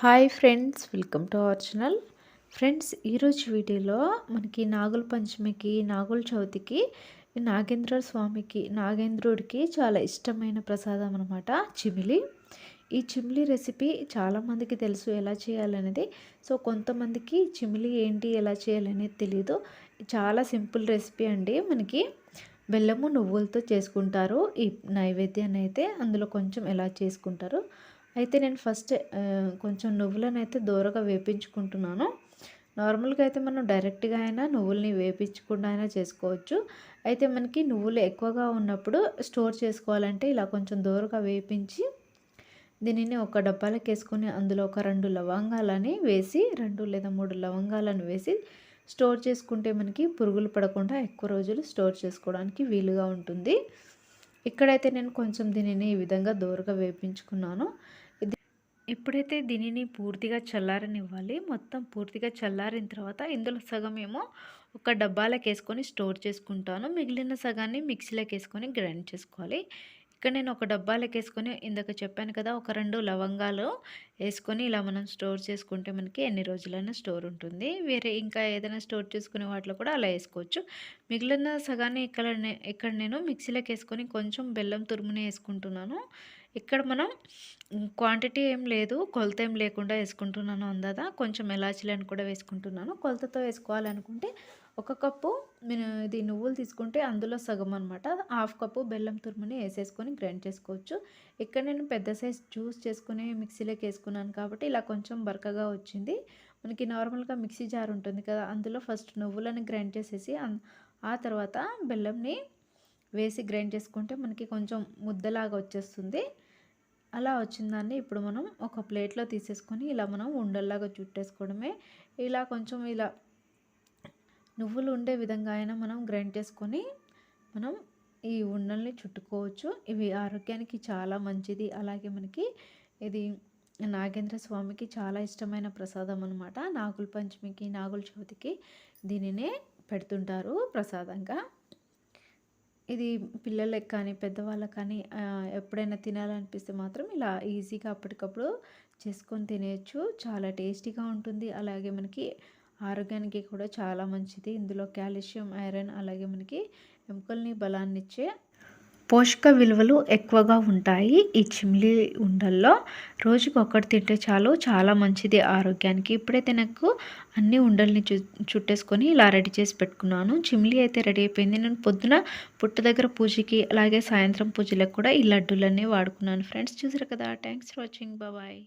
Hi friends welcome to our channel. Friends ఈరోజు వీడియోలో మనకి నాగుల పంచమికి నాగుల చవితికి నాగేంద్ర స్వామికి నాగేంద్రుడికి చాలా ఇష్టమైన ప్రసాదం అనమాట చిమిలి. ఈ చిమిలి రెసిపీ చాలామందికి తెలుసు ఎలా చేయాలనేది. సో కొంతమందికి చిమిలి ఏంటి ఎలా చేయాలనేది తెలియదు చాలా సింపుల్ రెసిపీ అండి మనకి. బెల్లము నువ్వులతో చేసుకుంటారు. ఈ నైవేద్యాన్ని అయితే అందులో కొంచెం ఎలా చేసుకుంటారు. అయితే నేను ఫస్ట్ కొంచెం నువ్వులను అయితే దూరగా వేపించుకుంటున్నాను. నార్మల్గా అయితే మనం డైరెక్ట్గా అయినా నువ్వుల్ని వేపించకుండా అయినా చేసుకోవచ్చు. అయితే మనకి నువ్వులు ఎక్కువగా ఉన్నప్పుడు స్టోర్ చేసుకోవాలంటే ఇలా కొంచెం దూరగా వేపించి దీనిని ఒక డబ్బాలకు వేసుకొని అందులో ఒక రెండు లవంగాలని వేసి రెండు లేదా మూడు లవంగాలను వేసి స్టోర్ చేసుకుంటే మనకి పురుగులు పడకుండా ఎక్కువ రోజులు స్టోర్ చేసుకోవడానికి వీలుగా ఉంటుంది. ఇక్కడైతే నేను కొంచెం దీనిని ఈ విధంగా దూరగా వేపించుకున్నాను. ఎప్పుడైతే దీనిని పూర్తిగా చల్లారనివ్వాలి మొత్తం పూర్తిగా చల్లారిన తర్వాత ఇందులో సగం ఏమో ఒక డబ్బాలకు వేసుకొని స్టోర్ చేసుకుంటాను. మిగిలిన సగాన్ని మిక్సీలోకి వేసుకొని గ్రైండ్ చేసుకోవాలి. ఇక్కడ నేను ఒక డబ్బాలకు వేసుకొని ఇందాక చెప్పాను కదా ఒక రెండు లవంగాలు వేసుకొని ఇలా మనం స్టోర్ చేసుకుంటే మనకి ఎన్ని రోజులైనా స్టోర్ ఉంటుంది. వేరే ఇంకా ఏదైనా స్టోర్ చేసుకునే వాటిలో కూడా అలా వేసుకోవచ్చు. మిగిలిన సగాన్ని ఇక్కడ ఇక్కడ నేను మిక్సీలోకి వేసుకొని కొంచెం బెల్లం తురుమునే వేసుకుంటున్నాను. ఇక్కడ మనం క్వాంటిటీ ఏం లేదు కొలత ఏం లేకుండా వేసుకుంటున్నాను అందాదా. కొంచెం ఎలాచీలను కూడా వేసుకుంటున్నాను. కొలతతో వేసుకోవాలనుకుంటే ఒక కప్పు నేను ఇది నువ్వులు తీసుకుంటే అందులో సగం అనమాట హాఫ్ కప్పు బెల్లం తురుముని వేసేసుకొని గ్రైండ్ చేసుకోవచ్చు. ఇక్కడ నేను పెద్ద సైజ్ జ్యూస్ చేసుకుని మిక్సీలోకి వేసుకున్నాను కాబట్టి ఇలా కొంచెం బరకగా వచ్చింది. మనకి నార్మల్గా మిక్సీ జార్ ఉంటుంది కదా అందులో ఫస్ట్ నువ్వులను గ్రైండ్ చేసేసి ఆ తర్వాత బెల్లంని వేసి గ్రైండ్ చేసుకుంటే మనకి కొంచెం ముద్దలాగా వచ్చేస్తుంది. అలా వచ్చిందాన్ని ఇప్పుడు మనం ఒక ప్లేట్లో తీసేసుకొని ఇలా మనం ఉండల్లాగా చుట్టేసుకోవడమే. ఇలా కొంచెం ఇలా నువ్వులు ఉండే విధంగా అయినా మనం గ్రైండ్ చేసుకొని మనం ఈ ఉండల్ని చుట్టుకోవచ్చు. ఇవి ఆరోగ్యానికి చాలా మంచిది. అలాగే మనకి ఇది నాగేంద్ర స్వామికి చాలా ఇష్టమైన ప్రసాదం అనమాట నాగుల పంచమికి నాగుల చవితికి దీనినే పెడుతుంటారు ప్రసాదంగా. ఇది పిల్లలకు కానీ పెద్దవాళ్ళకి కానీ ఎప్పుడైనా తినాలనిపిస్తే మాత్రం ఇలా ఈజీగా అప్పటికప్పుడు చేసుకొని తినేయచ్చు. చాలా టేస్టీగా ఉంటుంది. అలాగే మనకి ఆరోగ్యానికి కూడా చాలా మంచిది. ఇందులో కాల్షియం ఐరన్ అలాగే మనకి ఎముకల్ని బలాన్ని ఇచ్చే పోషక విలువలు ఎక్కువగా ఉంటాయి ఈ చిమ్లీ ఉండల్లో. రోజుకి ఒకటి తింటే చాలు చాలా మంచిది ఆరోగ్యానికి. ఇప్పుడైతే నాకు అన్ని ఉండల్ని చు చుట్టేసుకొని ఇలా రెడీ చేసి పెట్టుకున్నాను. చిమ్లీ అయితే రెడీ అయిపోయింది. నేను పొద్దున పుట్ట దగ్గర పూజకి అలాగే సాయంత్రం పూజలకు కూడా ఈ లడ్డూలన్నీ వాడుకున్నాను. ఫ్రెండ్స్ చూసారు కదా. Thanks for watching. బాయ్.